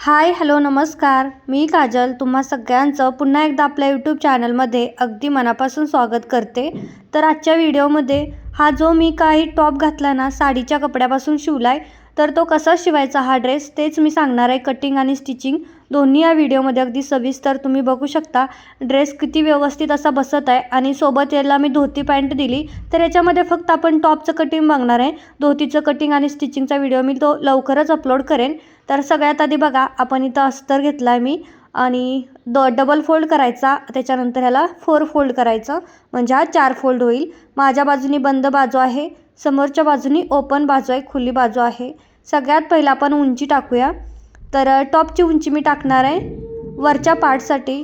Hi hello नमस्कार. मी काजल. तुम्हा सगळ्यांचं पुन्हा एकदा आपल्या यूट्यूब चॅनलमध्ये अगदी मनापासून स्वागत करते. तर आजच्या व्हिडिओमध्ये हा जो मी काही टॉप घातला ना साडीच्या कपड्यापासून शिवलाय तर तो कसा शिवायचा हा ड्रेस तेच मी सांगणार आहे. कटिंग आणि स्टिचिंग दोन्ही या व्हिडिओमध्ये अगदी सविस्तर तुम्ही बघू शकता. ड्रेस किती व्यवस्थित असा बसत आहे आणि सोबत याला मी धोती पॅन्ट दिली. तर याच्यामध्ये फक्त आपण टॉपचं कटिंग बघणार आहे. धोतीचं कटिंग आणि स्टिचिंगचा व्हिडिओ मी तो लवकरच अपलोड करेन. तर सगळ्यात आधी बघा आपण इथं अस्तर घेतला आहे मी आणि द डबल फोल्ड करायचा. त्याच्यानंतर ह्याला फोर फोल्ड करायचं. म्हणजे हा चार फोल्ड होईल. माझ्या बाजूनी बंद बाजू आहे. समोरच्या बाजूनी ओपन बाजू आहे. खुली बाजू आहे. सगळ्यात पहिला आपण उंची टाकूया. तर टॉपची उंची मी टाकणार आहे. वरच्या पार्टसाठी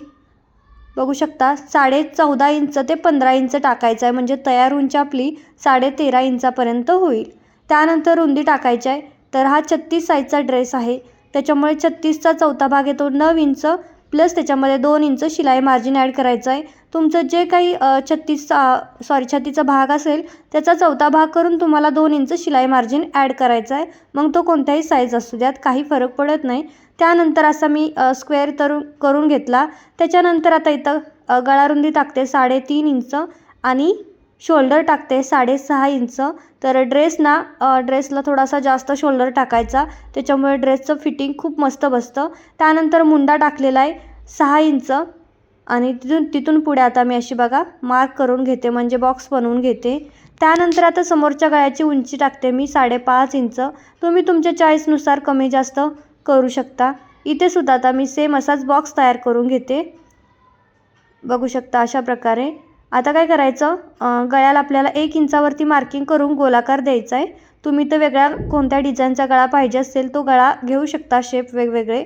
बघू शकता साडे चौदा इंच ते पंधरा इंच टाकायचं आहे म्हणजे तयार उंची आपली साडे तेरा इंचापर्यंत होईल. त्यानंतर रुंदी टाकायची आहे. तर हा छत्तीस साईजचा ड्रेस आहे. त्याच्यामुळे छत्तीसचा चौथा भाग येतो नऊ इंच प्लस त्याच्यामध्ये दोन इंच शिलाई मार्जिन ॲड करायचं आहे. तुमचं जे काही छत्तीसचा सॉरी छत्तीचा भाग असेल त्याचा चौथा भाग करून तुम्हाला दोन इंच शिलाई मार्जिन ॲड करायचं आहे. मग तो कोणत्याही साईज असू द्यात काही फरक पडत नाही. त्यानंतर असा मी स्क्वेअर तरु करून घेतला. त्याच्यानंतर आता इथं गळारुंदी टाकते साडेतीन इंच आणि शोल्डर टाकते साडेसहा इंच. तर ड्रेस ना ड्रेसला थोडासा जास्त शोल्डर टाकायचा. त्याच्यामुळे ड्रेसचं फिटिंग खूप मस्त बसतं. त्यानंतर मुंडा टाकलेला आहे सहा इंच. आणि तिथून तिथून पुढे आता मी अशी बघा मार्क करून घेते म्हणजे बॉक्स बनवून घेते. त्यानंतर आता समोरच्या गळ्याची उंची टाकते मी साडेपाच इंच. तुम्ही तुमच्या चॉईसनुसार कमी जास्त करू शकता. इथे सुद्धा आता मी सेम असाच बॉक्स तयार करून घेते. बघू शकता अशा प्रकारे. आता काय करायचं? गळ्याला आपल्याला एक इंचावरती मार्किंग करून गोलाकार द्यायचा आहे तुम्ही तर वेगळ्या कोणत्या डिझाईनचा गळा पाहिजे असेल तो गळा घेऊ शकता शेप वेगवेगळे.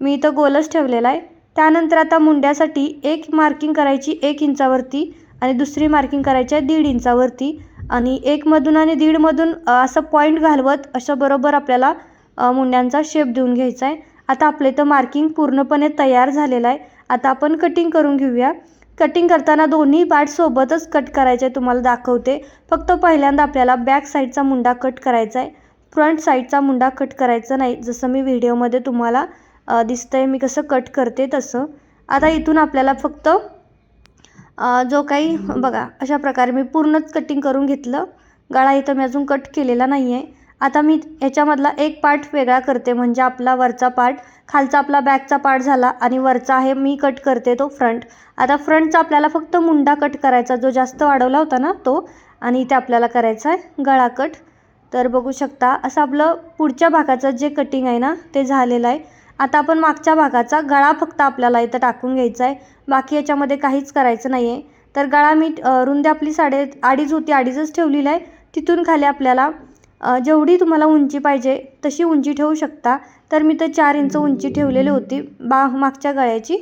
मी इथं गोलच ठेवलेला आहे. त्यानंतर आता मुंड्यासाठी एक मार्किंग करायची एक इंचावरती आणि दुसरी मार्किंग करायची आहे दीड इंचावरती. आणि एकमधून आणि दीडमधून असं पॉईंट घालवत असं बरोबर आपल्याला मुंड्यांचा शेप देऊन घ्यायचा आहे. आता आपलं इथं मार्किंग पूर्णपणे तयार झालेलं आहे. आता आपण कटिंग करून घेऊया. कटिंग करताना दोन्ही पार्ट सोबतच कट करायचे तुम्हाला दाखवते. फक्त पहिल्यांदा आपल्याला बॅक साईडचा मुंडा कट करायचा आहे फ्रंट साईडचा मुंडा कट करायचा नाही जसं मी व्हिडिओमध्ये तुम्हाला दिसतंय मी कसं कट करते तसं. आता इथून आपल्याला फक्त जो काही बघा अशा प्रकारे मी पूर्णच कटिंग करून घेतलं. गळा इथं मी अजून कट केलेला नाही आहे आता मी याच्यामधला एक पार्ट वेगळा करते म्हणजे आपला वरचा पार्ट खालचा आपला बॅकचा पार्ट झाला आणि वरचा आहे मी कट करते तो फ्रंट. आता फ्रंटचा आपल्याला फक्त मुंडा कट करायचा जो जास्त वाढवला होता ना तो आणि इथे आपल्याला करायचा आहे गळा कट. तर बघू शकता असं आपलं पुढच्या भागाचं जे कटिंग आहे ना ते झालेलं आहे. आता आपण मागच्या भागाचा गळा फक्त आपल्याला इथं टाकून घ्यायचा आहे. बाकी याच्यामध्ये काहीच करायचं नाही आहे तर गळा मी रुंदी आपली साडे अडीच होती अडीचच ठेवलेली आहे. तिथून खाली आपल्याला जेवढी तुम्हाला उंची पाहिजे तशी उंची ठेवू शकता. तर मी तर चार इंच उंची ठेवलेली होती बा मागच्या गळ्याची.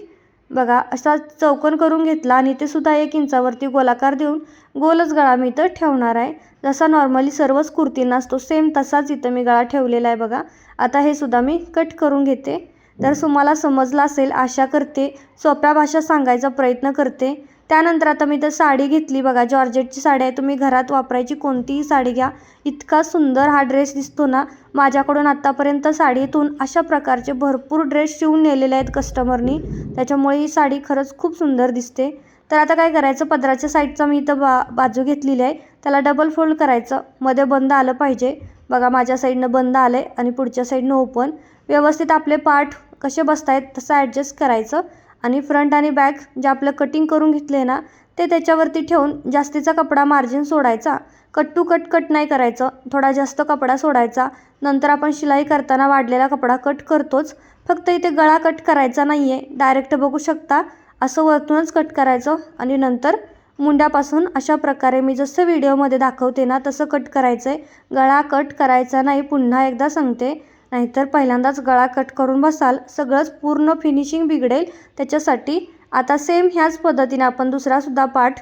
बघा असा चौकन करून घेतला आणि ते सुद्धा एक इंचावरती गोलाकार देऊन गोलच गळा मी इथं ठेवणार आहे. जसा नॉर्मली सर्वच कुर्तींना असतो सेम तसाच इथं मी गळा ठेवलेला आहे बघा. आता हे सुद्धा मी कट करून घेते. तर तुम्हाला समजलं असेल आशा करते सोप्या भाषा सांगायचा प्रयत्न करते. त्यानंतर आता मी तर साडी घेतली बघा. जॉर्जेटची साडी आहे. तुम्ही घरात वापरायची कोणतीही साडी घ्या. इतका सुंदर हा ड्रेस दिसतो ना. माझ्याकडून आत्तापर्यंत साडीतून अशा प्रकारचे भरपूर ड्रेस शिवून नेलेले आहेत कस्टमरनी. त्याच्यामुळे ही साडी खरंच खूप सुंदर दिसते. तर आता काय करायचं? पदराच्या साईडचा मी इथं बा बाजू घेतलेली आहे. त्याला डबल फोल्ड करायचं. मध्ये बंद आलं पाहिजे. बघा माझ्या साईडनं बंद आलं आहे आणि पुढच्या साईडनं ओपन व्यवस्थित आपले पार्ट कसे बसत आहेत तसं ॲडजस्ट करायचं. आणि फ्रंट आणि बॅक जे आपलं कटिंग करून घेतलं आहे ना ते त्याच्यावरती ठेवून जास्तीचा कपडा मार्जिन सोडायचा. कट टू कट कट नाही करायचं. थोडा जास्त कपडा सोडायचा. नंतर आपण शिलाई करताना वाढलेला कपडा कट करतोच. फक्त इथे गळा कट करायचा नाही आहे डायरेक्ट बघू शकता. असं वरतूनच कट करायचं. आणि नंतर मुंड्यापासून अशा प्रकारे मी जसं व्हिडिओमध्ये दाखवते ना तसं कट करायचं आहे गळा कट करायचा नाही पुन्हा एकदा सांगते. नाहीतर पहिल्यांदाच गळा कट करून बसाल सगळंच पूर्ण फिनिशिंग बिघडेल त्याच्यासाठी आता सेम ह्याच पद्धतीने आपण दुसरासुद्धा पार्ट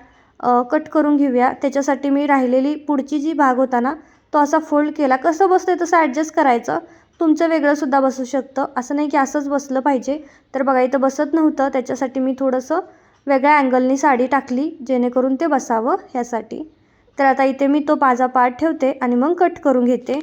कट करून घेऊया. त्याच्यासाठी मी राहिलेली पुढची जी भाग होता ना तो असा फोल्ड केला. कसं बसतं तसं ॲडजस्ट करायचं. तुमचं वेगळंसुद्धा बसू शकतं. असं नाही की असंच बसलं पाहिजे. तर बघा इथं बसत नव्हतं. त्याच्यासाठी मी थोडंसं वेगळ्या अँगलनी साडी टाकली जेणेकरून ते बसावं ह्यासाठी. तर आता इथे मी तो पाजा पार्ट ठेवते आणि मग कट करून घेते.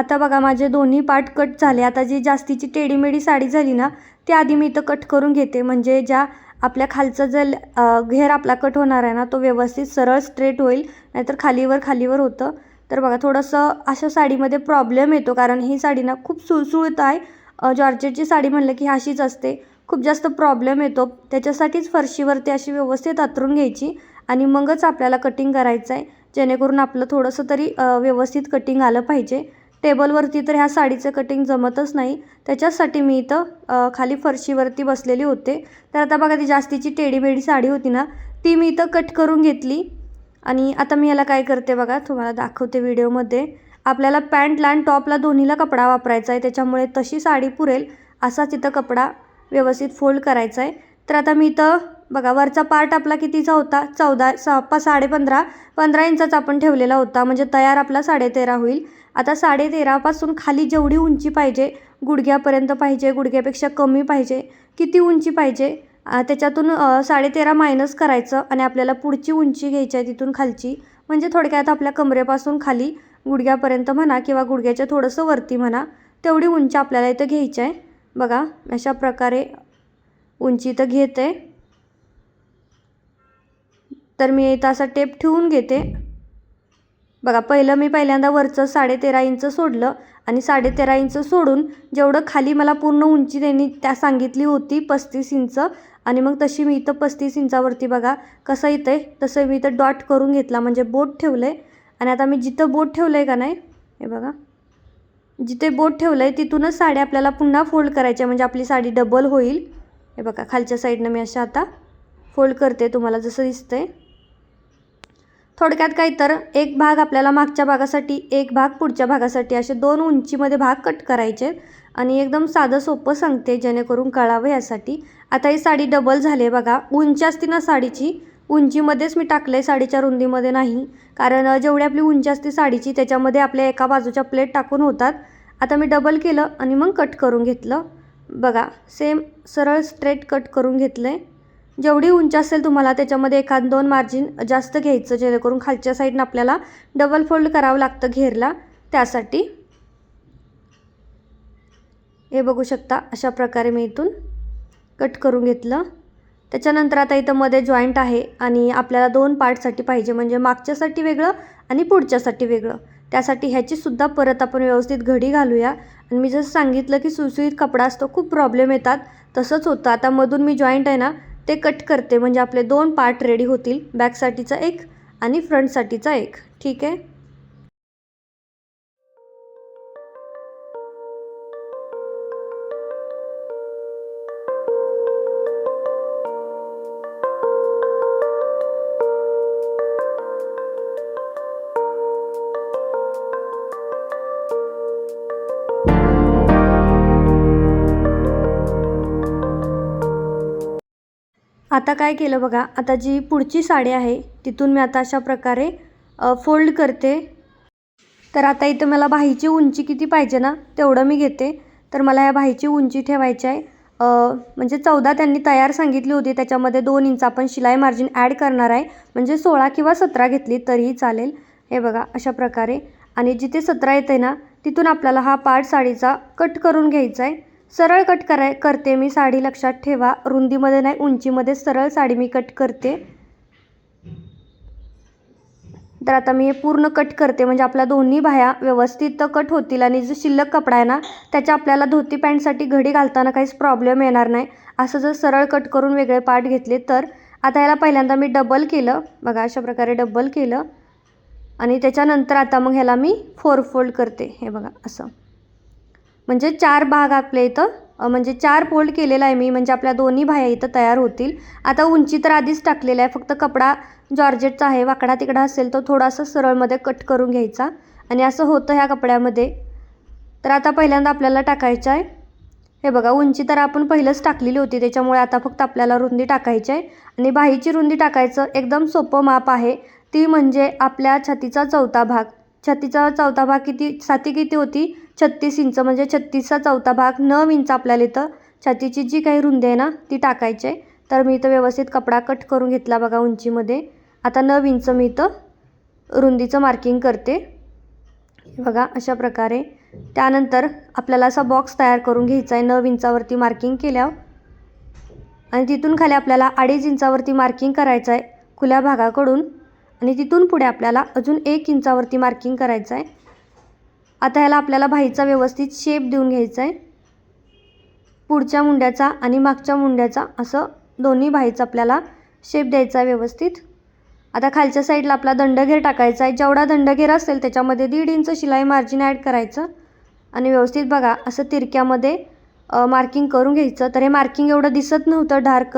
आता बघा माझे दोन्ही पार्ट कट झाले. आता जी जास्तीची टेडीमेडी साडी झाली ना ती आधी मी इथं कट करून घेते. म्हणजे ज्या आपल्या खालचा जर घेर आपला कट होणार आहे ना तो व्यवस्थित सरळ स्ट्रेट होईल. नाहीतर खालीवर खालीवर होतं. तर बघा थोडंसं अशा साडीमध्ये प्रॉब्लेम येतो. कारण ही साडी ना खूप सुळसुळत आहे. जॉर्जेटची साडी म्हणलं की अशीच असते. खूप जास्त प्रॉब्लेम येतो. त्याच्यासाठीच फरशीवरती अशी व्यवस्थित अतरून घ्यायची आणि मगच आपल्याला कटिंग करायचं आहे जेणेकरून आपलं थोडंसं तरी व्यवस्थित कटिंग आलं पाहिजे. टेबलवरती तर ह्या साडीचं कटिंग जमतच नाही. त्याच्याचसाठी मी इथं खाली फरशीवरती बसलेली होते. तर आता बघा ती जास्तीची टेडीबेडी साडी होती ना ती मी इथं कट करून घेतली. आणि आता मी याला काय करते बघा तुम्हाला दाखवते व्हिडिओमध्ये. आपल्याला पॅन्टला आणि टॉपला दोन्हीला कपडा वापरायचा आहे. त्याच्यामुळे तशी साडी पुरेल असाच इथं कपडा व्यवस्थित फोल्ड करायचा आहे. तर आता मी इथं बघा वरचा पार्ट आपला कितीचा होता? चौदा सहा पा साडेपंधरा पंधरा इंचाचा आपण ठेवलेला होता. म्हणजे तयार आपला साडेतेरा होईल. आता साडेतेरापासून खाली जेवढी उंची पाहिजे गुडघ्यापर्यंत पाहिजे गुडघ्यापेक्षा कमी पाहिजे किती उंची पाहिजे त्याच्यातून साडेतेरा मायनस करायचं आणि आपल्याला पुढची उंची घ्यायची आहे तिथून खालची. म्हणजे थोडक्यात आपल्या कमरेपासून खाली गुडघ्यापर्यंत म्हणा किंवा गुडघ्याच्या थोडंसं वरती म्हणा तेवढी उंची आपल्याला इथं घ्यायची आहे. बघा अशा प्रकारे उंची इथं घेते. तर मी इथं असा टेप ठेवून घेते. बघा पहिलं मी पहिल्यांदा वरचं साडेतेरा इंच सोडलं आणि साडेतेरा इंच सोडून जेवढं खाली मला पूर्ण उंची त्यांनी त्या सांगितली होती पस्तीस इंच आणि मग तशी मी इथं पस्तीस इंचावरती बघा कसं येतं आहे तसं मी इथं डॉट करून घेतला म्हणजे बोट ठेवलं आहे आणि आता मी जिथं बोट ठेवलं आहे का नाही हे बघा. जिथे बोट ठेवलं आहे तिथूनच साडी आपल्याला पुन्हा फोल्ड करायची आहे म्हणजे आपली साडी डबल होईल. हे बघा खालच्या साईडनं मी अशा आता फोल्ड करते तुम्हाला जसं दिसतं आहे थोडक्यात काय तर एक भाग आपल्याला मागच्या भागासाठी एक भाग पुढच्या भागासाठी असे दोन उंचीमध्ये भाग कट करायचे आणि एकदम साधं सोपं सांगते जेणेकरून कळावं यासाठी. आता ही साडी डबल झाली आहे बघा. उंची असते ना साडीची उंचीमध्येच मी टाकलं आहे साडीच्या रुंदीमध्ये नाही. कारण जेवढी आपली उंची असते साडीची त्याच्यामध्ये आपल्या एका बाजूच्या प्लेट टाकून होतात. आता मी डबल केलं आणि मग कट करून घेतलं. बघा सेम सरळ स्ट्रेट कट करून घेतलं आहे जेवढी उंची असेल तुम्हाला त्याच्यामध्ये एखाद दोन मार्जिन जास्त घ्यायचं जेणेकरून खालच्या साईडनं आपल्याला डबल फोल्ड करावं लागतं घेरला. त्यासाठी हे बघू शकता अशा प्रकारे मी इथून कट करून घेतलं. त्याच्यानंतर आता इथं मध्ये जॉईंट आहे आणि आपल्याला दोन पार्टसाठी पाहिजे म्हणजे मागच्यासाठी वेगळं आणि पुढच्यासाठी वेगळं. त्यासाठी ह्याचीसुद्धा परत आपण व्यवस्थित घडी घालूया. आणि मी जसं सांगितलं की सुसुईत कपडा असतो खूप प्रॉब्लेम येतात. तसंच होतं. आता मधून मी जॉईंट आहे ना ते कट करते. म्हणजे आपले दोन पार्ट रेडी होतील. बॅकसाठीचा एक आणि फ्रंटसाठीचा एक. ठीक आहे? आता काय केलं बघा आता जी पुढची साडी आहे तिथून मी आता अशा प्रकारे फोल्ड करते. तर आता इथं मला बाहीची उंची किती पाहिजे ना तेवढं मी घेते. तर मला या बाहीची उंची ठेवायची आहे. म्हणजे चौदा त्यांनी तयार सांगितली होती त्याच्यामध्ये दोन इंच आपण शिलाई मार्जिन ॲड करणार आहे. म्हणजे सोळा किंवा सतरा घेतली तरीही चालेल. हे बघा अशा प्रकारे. आणि जिथे सतरा येते ना तिथून आपल्याला हा पार्ट साडीचा कट करून घ्यायचा आहे. सरळ कट कराय करते. मी साडी लक्षात ठेवा. रुंदीमध्ये नाही उंचीमध्ये सरळ साडी मी कट करते. तर आता मी हे पूर्ण कट करते. म्हणजे आपल्या दोन्ही बाह्या व्यवस्थित कट होतील आणि जो शिल्लक कपडा आहे ना त्याच्या आपल्याला धोती पॅन्टसाठी घडी घालताना काहीच प्रॉब्लेम येणार नाही. असं जर सरळ कट करून वेगळे पार्ट घेतले तर. आता याला पहिल्यांदा मी डबल केलं. बघा अशा प्रकारे डबल केलं. आणि त्याच्यानंतर आता मग ह्याला मी फोर फोल्ड करते. हे बघा असं. म्हणजे चार भाग आपल्या इथं. म्हणजे चार फोल्ड केलेला आहे मी. म्हणजे आपल्या दोन्ही बाह्या इथं तयार होतील. आता उंची तर आधीच टाकलेला आहे. फक्त कपडा जॉर्जेटचा आहे. वाकडा तिकडा असेल तो थोडासा सरळमध्ये कट करून घ्यायचा. आणि असं होतं ह्या कपड्यामध्ये. तर आता पहिल्यांदा आपल्याला टाकायचं आहे. हे बघा उंची तर आपण पहिलंच टाकलेली होती. त्याच्यामुळे आता फक्त आपल्याला रुंदी टाकायची आहे. आणि बाहीची रुंदी टाकायचं एकदम सोपं माप आहे. ती म्हणजे आपल्या छातीचा चौथा भाग. छातीचा चौथा भाग किती छाती किती होती? छत्तीस इंच म्हणजे छत्तीसचा चौथा भाग नऊ इंच आपल्याला इथं छातीची जी काही रुंदी आहे ना ती टाकायची आहे. तर मी इथं व्यवस्थित कपडा कट करून घेतला बघा उंचीमध्ये. आता नऊ इंच मी इथं रुंदीचं मार्किंग करते. बघा अशा प्रकारे. त्यानंतर आपल्याला असा बॉक्स तयार करून घ्यायचा आहे. नऊ इंचावरती मार्किंग केल्यावर आणि तिथून खाली आपल्याला अडीच इंचावरती मार्किंग करायचं आहे. खुल्या भागाकडून. आणि तिथून पुढे आपल्याला अजून एक इंचावरती मार्किंग करायचं आहे. आता ह्याला आपल्याला भाईचा व्यवस्थित शेप देऊन घ्यायचा आहे. पुढच्या मुंड्याचा आणि मागच्या मुंड्याचा असं दोन्ही भाईचा आपल्याला शेप द्यायचा आहे व्यवस्थित. आता खालच्या साईडला आपला दंडघेर टाकायचा आहे. जेवढा दंडघेर असेल त्याच्यामध्ये दीड इंच शिलाई मार्जिन ॲड करायचं. आणि व्यवस्थित बघा असं तिरक्यामध्ये मार्किंग करून घ्यायचं. तर हे मार्किंग एवढं दिसत नव्हतं डार्क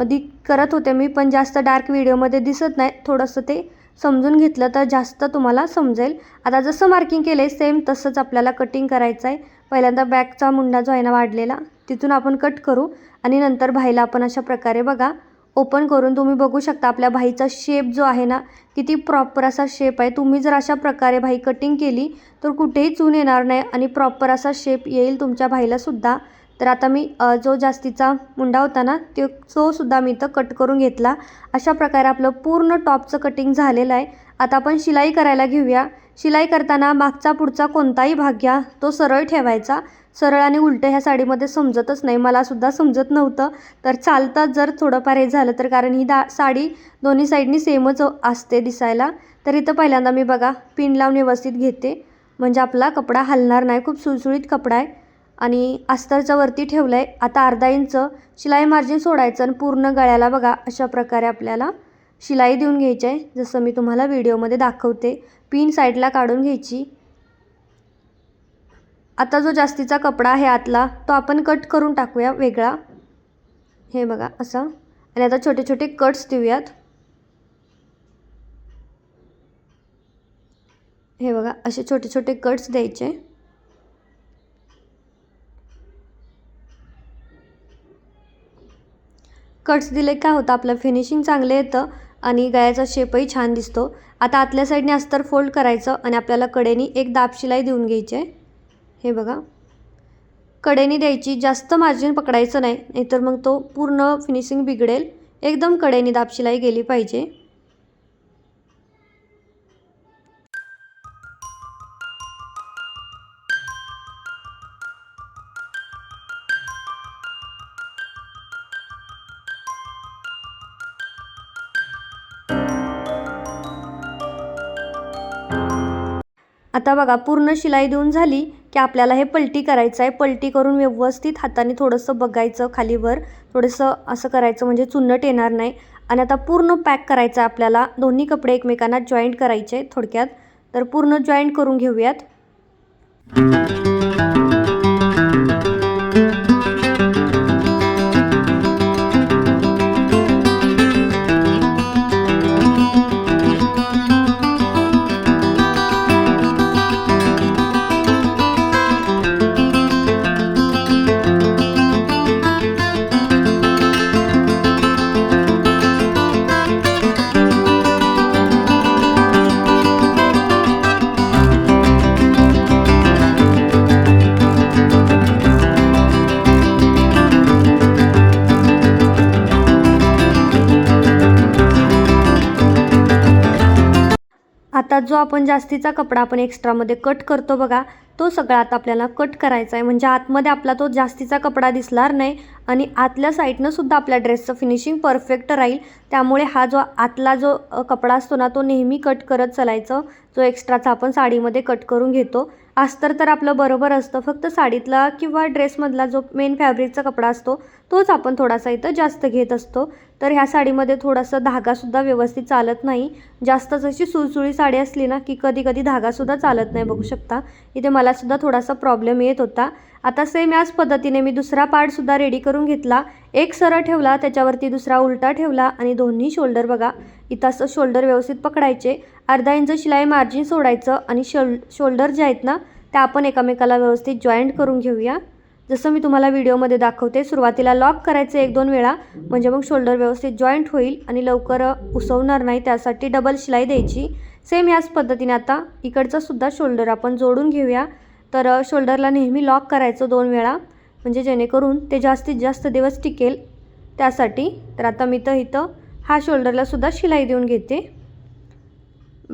दि करत होते मी पण जास्त डार्क व्हिडिओमध्ये दिसत नाही. थोडंसं ते समजून घेतलं तर जास्त तुम्हाला समजेल. आता जसं मार्किंग केलं आहे सेम तसंच आपल्याला कटिंग करायचं आहे पहिल्यांदा बॅकचा मुंडा जो आहे ना वाढलेला तिथून आपण कट करू आणि नंतर भाईला आपण अशा प्रकारे बघा ओपन करून तुम्ही बघू शकता आपल्या भाईचा शेप जो आहे ना किती प्रॉपर असा शेप आहे. तुम्ही जर अशा प्रकारे भाई कटिंग केली तर कुठेही चून येणार नाही आणि प्रॉपर असा शेप येईल तुमच्या भाईलासुद्धा तर आता मी जो जास्तीचा मुंडा होता ना तो तोसुद्धा मी इथं कट करून घेतला. अशा प्रकारे आपलं पूर्ण टॉपचं कटिंग झालेलं आहे. आता आपण शिलाई करायला घेऊया. शिलाई करताना मागचा पुढचा कोणताही भाग घ्या. तो सरळ ठेवायचा. सरळ आणि उलटं ह्या साडीमध्ये समजतच नाही. मलासुद्धा समजत नव्हतं. तर चालतं जर थोडंफार हे झालं तर कारण ही दा साडी दोन्ही साईडनी सेमच असते दिसायला. तर इथं पहिल्यांदा मी बघा पिन लावून व्यवस्थित घेते. म्हणजे आपला कपडा हलणार नाही. खूप सुळसुळीत कपडा आहे. आणि अस्तरच्या वरती ठेवलं आहे आता अर्धा इंच शिलाई मार्जिन सोडायचं आणि पूर्ण गळ्याला बघा अशा प्रकारे आपल्याला शिलाई देऊन घ्यायची आहे. जसं मी तुम्हाला व्हिडिओमध्ये दाखवते पिन साईडला काढून घ्यायची. आता जो जास्तीचा कपडा आहे आतला तो आपण कट करून टाकूया वेगळा. हे बघा असा. आणि आता छोटे छोटे कट्स देऊयात. हे बघा असे छोटे छोटे कट्स द्यायचे. कट्स दिले काय होतं आपलं फिनिशिंग चांगलं येतं आणि गळ्याचा शेपही छान दिसतो. आता आतल्या साईडने अस्तर फोल्ड करायचं आणि आपल्याला कडेनी एक दाब शिलाई देऊन घ्यायची आहे. हे बघा. कडेनी द्यायची जास्त मार्जिन पकडायचं नाही नाहीतर मग तो पूर्ण फिनिशिंग बिघडेल. एकदम कडेनी दाब शिलाई गेली पाहिजे. आता बघा पूर्ण शिलाई देऊन झाली की आपल्याला हे पलटी करायचं आहे. पलटी करून व्यवस्थित हाताने थोडंसं बघायचं खालीवर थोडंसं असं करायचं म्हणजे चुन्नट येणार नाही. आणि आता पूर्ण पॅक करायचं आहे आपल्याला. दोन्ही कपडे एकमेकांना जॉईंट करायचे थोडक्यात. तर पूर्ण जॉईंट करून घेऊयात. जो आपण जास्तीचा कपडा आपण एक्स्ट्रामध्ये कट करतो बघा तो सगळा आता आपल्याला कट करायचा आहे. म्हणजे आतमध्ये आपला तो जास्तीचा कपडा दिसणार नाही आणि आतल्या साईडनं सुद्धा आपल्या ड्रेसचं फिनिशिंग परफेक्ट राहील. त्यामुळे हा जो आतला जो कपडा असतो ना तो नेहमी कट करत चालायचं. जो एक्स्ट्राचा आपण साडीमध्ये कट करून घेतो. अस्तर तर आपलं बरोबर असतं. फक्त साडीतला किंवा ड्रेसमधला जो मेन फॅब्रिकचा कपडा असतो तोच आपण थोडासा इथं जास्त घेत असतो. तर ह्या साडीमध्ये थोडासा धागासुद्धा व्यवस्थित चालत नाही. जास्त जशी सुळसुळी साडी असली ना की कधी कधी धागासुद्धा चालत नाही बघू शकता. इथे मलासुद्धा थोडासा प्रॉब्लेम येत होता. आता सेम याच पद्धतीने मी दुसरा पार्टसुद्धा रेडी करून घेतला. एक सरळ ठेवला त्याच्यावरती दुसरा उलटा ठेवला आणि दोन्ही शोल्डर बघा. इथं असं शोल्डर व्यवस्थित पकडायचे. अर्धा इंच शिलाई मार्जिन सोडायचं आणि शोल शोल्डर जे आहेत ना त्या आपण एकामेकाला व्यवस्थित जॉईंट करून घेऊया. जसं मी तुम्हाला व्हिडिओमध्ये दाखवते सुरुवातीला लॉक करायचं एक दोन वेळा म्हणजे मग शोल्डर व्यवस्थित जॉईंट होईल आणि लवकर उसवणार नाही त्यासाठी डबल शिलाई द्यायची. सेम याच पद्धतीने आता इकडचं सुद्धा शोल्डर आपण जोडून घेऊया. तर शोल्डरला नेहमी लॉक करायचं दोन वेळा. म्हणजे जेणेकरून ते जास्तीत जास्त दिवस टिकेल त्यासाठी. तर आता मी तर इथं हा शोल्डरला सुद्धा शिलाई देऊन घेते.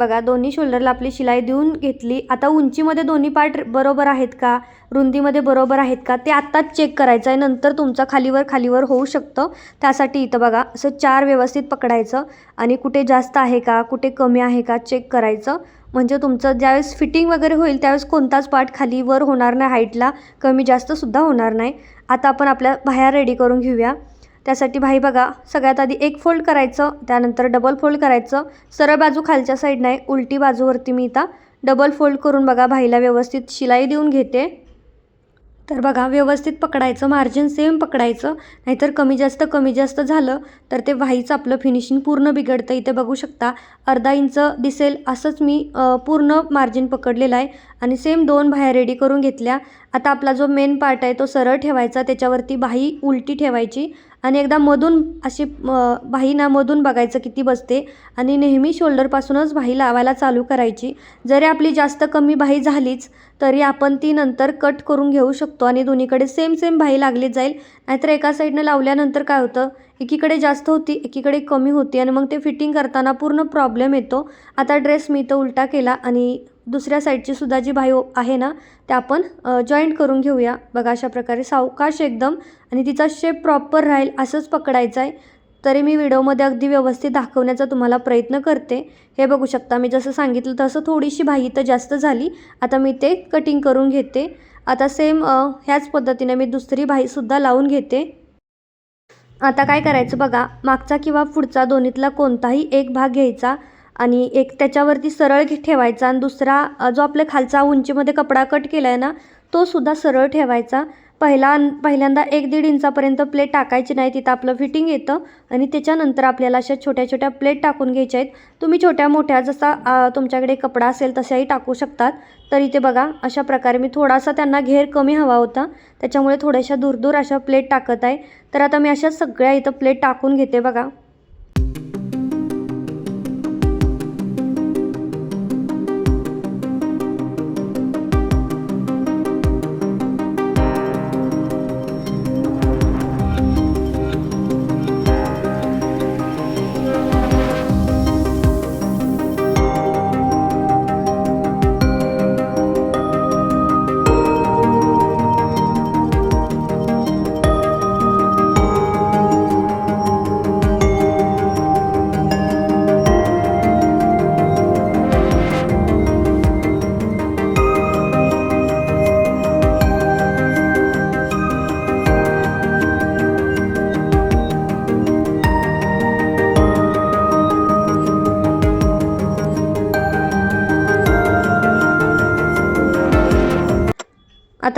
बघा दोन्ही शोल्डरला आपली शिलाई देऊन घेतली. आता उंचीमध्ये दोन्ही पार्ट बरोबर आहेत का? रुंदीमध्ये बरोबर आहेत का? ते आत्ताच चेक करायचं आहे नंतर तुमचं खालीवर खालीवर होऊ शकतं. त्यासाठी इथं बघा असं चार व्यवस्थित पकडायचं. आणि कुठे जास्त आहे का? कुठे कमी आहे का? चेक करायचं. म्हणजे तुमचं ज्यावेळेस फिटिंग वगैरे होईल त्यावेळेस कोणताच पार्ट खाली वर होणार नाही. हाईटला कमी जास्तसुद्धा होणार नाही. आता आपण आपल्या बाहेर रेडी करून घेऊया. त्यासाठी भाई बघा सगळ्यात आधी एक फोल्ड करायचं त्यानंतर डबल फोल्ड करायचं. सरळ बाजू खालच्या साईड नाही उलटी बाजूवरती मी इथं डबल फोल्ड करून बघा भाईला व्यवस्थित शिलाई देऊन घेते. तर बघा व्यवस्थित पकडायचं मार्जिन सेम पकडायचं नाहीतर कमी जास्त कमी जास्त झालं तर ते व्हाईचं आपलं फिनिशिंग पूर्ण बिघडतं. इथे बघू शकता अर्धा इंच दिसेल असंच मी पूर्ण मार्जिन पकडलेलं आहे. आणि सेम दोन बाह्या रेडी करून घेतल्या. आता आपला जो मेन पार्ट आहे तो सरळ ठेवायचा त्याच्यावरती बाही उलटी ठेवायची. आणि एकदा मधून अशी अ, ना मधून बघायचं किती बसते. आणि नेहमी शोल्डरपासूनच बाही लावायला चालू करायची. जरी आपली जास्त कमी बाही झालीच तरी आपण ती नंतर कट करून घेऊ शकतो आणि दोन्हीकडे सेम सेम बाही लागली जाईल. नाहीतर एका साईडनं लावल्यानंतर काय होतं? एकीकडे जास्त होती एकीकडे कमी होती आणि मग ते फिटिंग करताना पूर्ण प्रॉब्लेम येतो. आता ड्रेस मी तर उलटा केला आणि दुसऱ्या साईडची सुद्धा जी बाही आहे ना त्या आपण जॉईंट करून घेऊया. बघा अशा प्रकारे सावकाश एकदम आणि तिचा शेप प्रॉपर राहील असंच पकडायचं आहे तरी मी व्हिडिओमध्ये अगदी व्यवस्थित दाखवण्याचा तुम्हाला प्रयत्न करते. हे बघू शकता मी जसं सांगितलं तसं थोडीशी भाई तर जास्त झाली. आता मी ते कटिंग करून घेते. आता सेम ह्याच पद्धतीने मी दुसरी भाईसुद्धा लावून घेते. आता काय करायचं बघा मागचा किंवा पुढचा दोन्हीतला कोणताही एक भाग घ्यायचा. आणि एक त्याच्यावरती सरळ घे- ठेवायचा आणि दुसरा जो आपल्या खालचा उंचीमध्ये कपडा कट केला आहे ना तो सुद्धा सरळ ठेवायचा. पहिला पहिल्यांदा एक दीड इंचापर्यंत प्लेट टाकायची नाही तिथं आपलं फिटिंग येतं आणि त्याच्यानंतर आपल्याला अशा छोट्या छोट्या प्लेट टाकून घ्यायच्या आहेत. तुम्ही छोट्या मोठ्या जसा तुमच्याकडे कपडा असेल तशाही टाकू शकतात. तर इथे बघा अशा प्रकारे मी थोडासा त्यांना घेर कमी हवा होता. त्याच्यामुळे थोड्याशा दूरदूर अशा प्लेट टाकत आहे. तर आता मी अशा सगळ्या इथं प्लेट टाकून घेते बघा.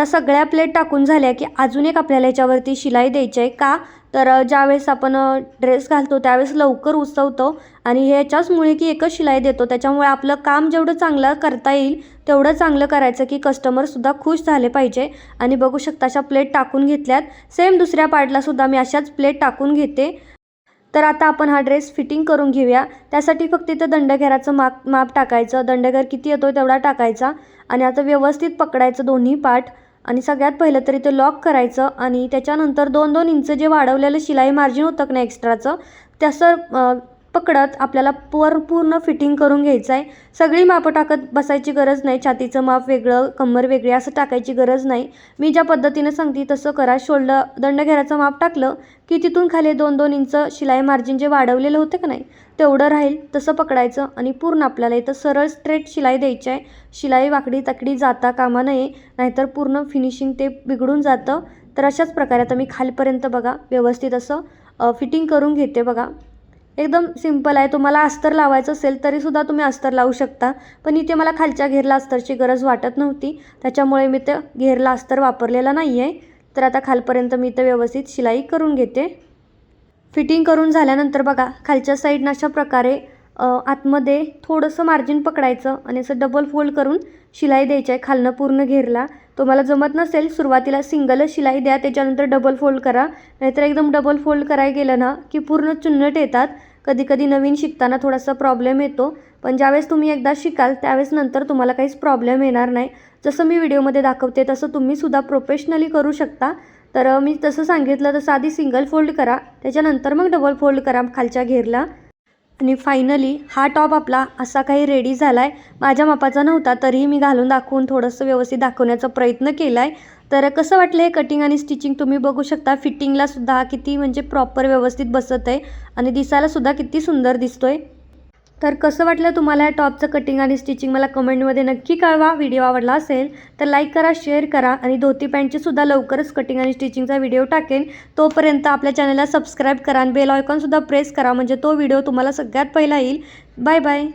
आता सगळ्या प्लेट टाकून झाल्या की अजून एक आपल्याला याच्यावरती शिलाई द्यायची आहे. का? तर ज्यावेळेस आपण ड्रेस घालतो त्यावेळेस लवकर उसवतो आणि ह्याच्याचमुळे की एकच शिलाई देतो. त्याच्यामुळे आपलं काम जेवढं चांगलं करता येईल तेवढं चांगलं करायचं की कस्टमरसुद्धा खुश झाले पाहिजे. आणि बघू शकता अशा प्लेट टाकून घेतल्यात. सेम दुसऱ्या पार्टलासुद्धा मी अशाच प्लेट टाकून घेते. तर आता आपण हा ड्रेस फिटिंग करून घेऊया. त्यासाठी फक्त इथं दंडघेराचं माप माप टाकायचं. दंडघेर किती येतो तेवढा टाकायचा. आणि आता व्यवस्थित पकडायचं दोन्ही पार्ट आणि सगळ्यात पहिलं तरी ते लॉक करायचं आणि त्याच्यानंतर दोन दोन इंच जे वाढवलेलं शिलाई मार्जिन होतं का नाही एक्स्ट्राचं त्या सर पकडत आपल्याला पर पूर्ण फिटिंग करून घ्यायचं आहे सगळी मापं टाकत बसायची गरज नाही. छातीचं माप वेगळं कंबर वेगळी असं टाकायची गरज नाही. मी ज्या पद्धतीनं सांगते तसं करा. शोल्डर दंडघेराचं माप टाकलं की तिथून खाली दोन दोन इंच शिलाई मार्जिन जे वाढवलेलं होतं का नाही तेवढं राहील. तसं पकडायचं आणि पूर्ण आपल्याला इथं सरळ स्ट्रेट शिलाई द्यायची आहे शिलाई वाकडी तकडी जाता कामा नये नाहीतर पूर्ण फिनिशिंग ते बिघडून जातं. तर अशाच प्रकारे आता मी खालपर्यंत बघा. व्यवस्थित असं फिटिंग करून घेते बघा. एकदम सिंपल आहे. तुम्हाला अस्तर लावायचं असेल तरीसुद्धा तुम्ही अस्तर लावू शकता. पण इथे मला खालच्या घेरला अस्तरची गरज वाटत नव्हती. त्याच्यामुळे मी ते घेरला अस्तर वापरलेला नाही आहे तर आता खालपर्यंत मी इथं व्यवस्थित शिलाई करून घेते. फिटिंग करून झाल्यानंतर बघा खालच्या साईडनं अशा प्रकारे आतमध्ये थोडंसं मार्जिन पकडायचं आणि असं डबल फोल्ड करून शिलाई द्यायची आहे. खालनं पूर्ण घेरला. तुम्हाला जमत नसेल सुरुवातीला सिंगलच शिलाई द्या त्याच्यानंतर डबल फोल्ड करा. नाहीतर एकदम डबल फोल्ड करायला गेलं ना की पूर्ण चुन्नट येतात. कधी कधी नवीन शिकताना थोडासा प्रॉब्लेम येतो. पण ज्यावेळेस तुम्ही एकदा शिकाल त्यावेळेस नंतर तुम्हाला काहीच प्रॉब्लेम येणार नाही. जसं मी व्हिडिओमध्ये दाखवते तसं तुम्हीसुद्धा प्रोफेशनली करू शकता. तर मी तसं सांगितलं तसं आधी सिंगल फोल्ड करा. त्याच्यानंतर मग डबल फोल्ड करा खालच्या घेरला. आणि फायनली हा टॉप आपला असा काही रेडी झाला आहे माझ्या मापाचा नव्हता तरीही मी घालून दाखवून थोडंसं व्यवस्थित दाखवण्याचा प्रयत्न केला आहे तर कसं वाटलं हे कटिंग आणि स्टिचिंग तुम्ही बघू शकता. फिटिंगला सुद्धा हा किती म्हणजे प्रॉपर व्यवस्थित बसत आहे आणि दिसायला सुद्धा किती सुंदर दिसतो आहे तर कसं वाटलं तुम्हाला या टॉपचं कटिंग आणि स्टिचिंग मला कमेंटमध्ये नक्की कळवा. व्हिडिओ आवडला असेल तर लाईक करा शेअर करा आणि धोती पॅन्टची सुद्धा लवकरच कटिंग आणि स्टिचिंगचा व्हिडिओ टाकेन. तोपर्यंत आपल्या चॅनलला सबस्क्राईब करा आणि बेल आयकॉनसुद्धा प्रेस करा म्हणजे तो व्हिडिओ तुम्हाला सगळ्यात पहिला येईल. Bye bye